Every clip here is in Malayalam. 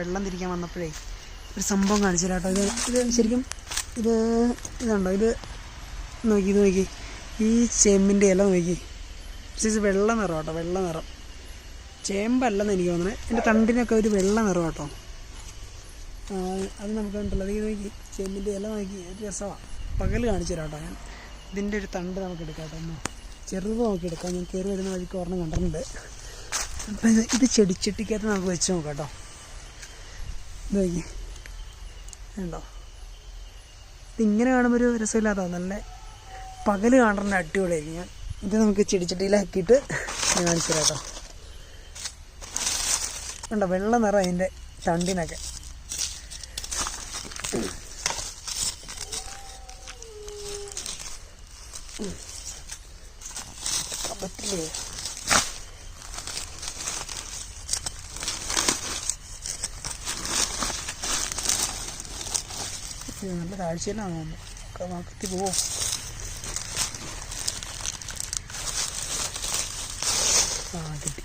വെള്ളം തിരിക്കാൻ വന്നപ്പോഴേ ഒരു സംഭവം കാണിച്ചു കേട്ടോ. ഇത് ഇത് ശരിക്കും ഇത് ഇതുണ്ടോ? ഇത് നോക്കി ഇത് നോക്കി. ഈ ചേമ്പിന്റെ ഇല നോക്കി. സൈസ് വെള്ള നിറം കേട്ടോ വെള്ള നിറം. ചേമ്പല്ലെന്ന് എനിക്ക് തോന്നുന്നത് എന്റെ തണ്ടിനൊക്കെ ഒരു വെള്ള നിറം കേട്ടോ. അത് നമുക്ക് കണ്ടുള്ളത് ഈ നോക്കി ചേമ്പിന്റെ ഇല നോക്കി. രസമാണ് പകൽ കാണിച്ചു തരാം കേട്ടോ ഞാൻ. ഇതിന്റെ ഒരു തണ്ട് നമുക്ക് എടുക്കാം കേട്ടോ ഒന്ന്. ചെറുത് നോക്കി എടുക്കാം. ഞാൻ കയറി വരുന്ന വഴിക്ക് ഒരെണ്ണം കണ്ടിട്ടുണ്ട്. അപ്പം ഇത് ചെടിച്ചട്ടിക്കകത്ത് നമുക്ക് വെച്ച് നോക്കാം കേട്ടോ. ഇത് ഇതിങ്ങനെ കാണുമ്പോൾ ഒരു രസമില്ലാത്ത നല്ല പകൽ കാണേണ്ട അടിപൊളിയായിരിക്കും ഞാൻ. ഇത് നമുക്ക് ചെടിച്ചട്ടിയിലാക്കിയിട്ട് കാണിച്ചു തരാം കേട്ടോ. ഉണ്ടോ വെള്ള നിറം അതിന്റെ ചണ്ടിനൊക്കെ. പറ്റില്ലേ നല്ല താഴ്ച തന്നെ നമുക്ക് നോക്കത്തി പോവോ. ആ കിട്ടി.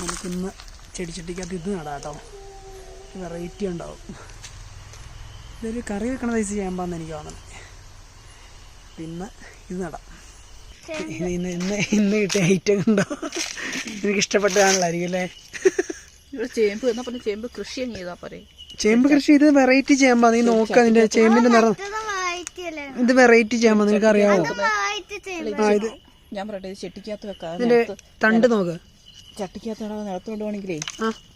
നമുക്കിന്ന് ചെടിച്ചട്ടിക്കകത്ത് ഇത് നടാം കേട്ടോ. വെറൈറ്റി ഉണ്ടാവും. ഇതൊരു കറി വെക്കണ സൈസ് ചെയ്യാൻ എനിക്ക് തോന്നുന്നത് പിന്നെ ഇത് നടാം. ഇന്ന് ഇന്ന് ഇന്ന് ഇന്ന് കിട്ടിയ ഐറ്റം ഉണ്ടോ എനിക്ക് ഇഷ്ടപ്പെട്ടതാണല്ലോ അല്ലേ? ഇവിടെ ചേമ്പ് എന്നാ പറഞ്ഞ ചേമ്പ് കൃഷി അങ്ങ് ചെയ്താ പോരെ. ചേമ്പ് കൃഷി ഇത് വെറൈറ്റി ചേമ്പാ. നീ നോക്ക അതിന്റെ ചേമ്പിന്റെ നിറം. ഇത് വെറൈറ്റി ചേമ്പാ. നിനക്ക് അറിയാവോ? ഇത് ഞാൻ പറയട്ടെ ചെട്ടിക്കകത്ത് വെക്കാം. തണ്ട് നോക്ക്. ചട്ടിക്കകത്ത് നിലത്തോണ്ടുവാണെങ്കിലേ നിലത്ത്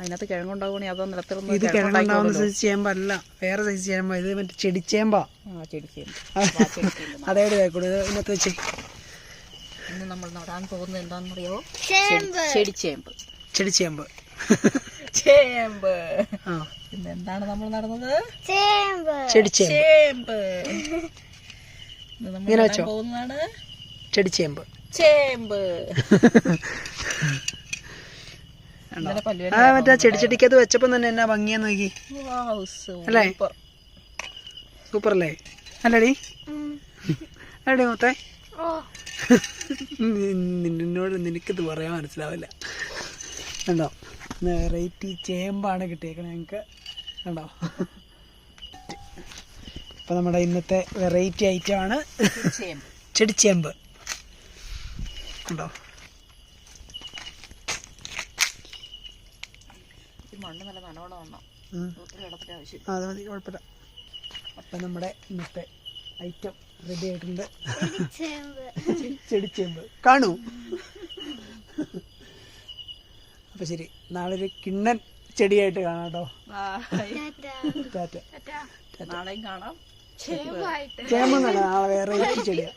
അതിനകത്ത് കിഴങ്ങുണ്ടാവുകയാണെങ്കിൽ അതോ നിലത്തിറന്ന് ഇത് കിഴങ്ങുണ്ടാവുന്ന സൈസ് ചേമ്പല്ല വേറെ സൈസ് ചേമ്പ. ഇത് മറ്റേ ചെടിച്ചേമ്പാ ആ ചെടി ചേമ്പ്. അതേടെ വേക്കൂടെ. ഇത് ഇതിനകത്ത് വെച്ചേ. ഇന്ന് നമ്മൾ നടാൻ പോകുന്നത് എന്താണെന്നറിയോ ചെടിച്ചേമ്പ് ചെടിച്ചേമ്പ് ചേമ്പ്. ആ. ഇന്ന് എന്താണ് നമ്മൾ നടന്നത്? ചേമ്പ്. ചേമ്പ്. ഇങ്ങനെ? പോകുന്നതാണ് ചെടിച്ചേമ്പ് ചേമ്പ്. ആ മറ്റേ ചെടിച്ചെടിക്കത് വെച്ചപ്പോ തന്നെ എന്നാ ഭംഗിയാ നോക്കി. അല്ലേ? സൂപ്പർ. സൂപ്പർ അല്ലേ അല്ലടി അല്ലടി മൊത്തേ. നിന്നോട് നിനക്കിത് പറയാൻ മനസ്സിലാവില്ല. കണ്ടോ? വെറൈറ്റി ചേമ്പാണ് കിട്ടിയേക്കണേ ഞങ്ങൾക്ക് കണ്ടോ? ഇപ്പം നമ്മുടെ ഇന്നത്തെ വെറൈറ്റി ഐറ്റമാണ് ചേമ്പ്. ചെടിച്ചേമ്പ് കണ്ടോ? ഈ മണ്ണ് നല്ല അത് മതി കുഴപ്പമില്ല. അപ്പം നമ്മുടെ ഇന്നത്തെ ഐറ്റം റെഡി ആയിട്ടുണ്ട്. ചെടിച്ചേമ്പ് കാണൂ. അപ്പം ശരി നാളെ ഒരു കിണ്ണൻ ചെടിയായിട്ട് കാണാം കേട്ടോ. ടാറ്റ നാളെയും കാണാം. ചേമ്പ് നാളെ വേറെ ചെടിയാണ്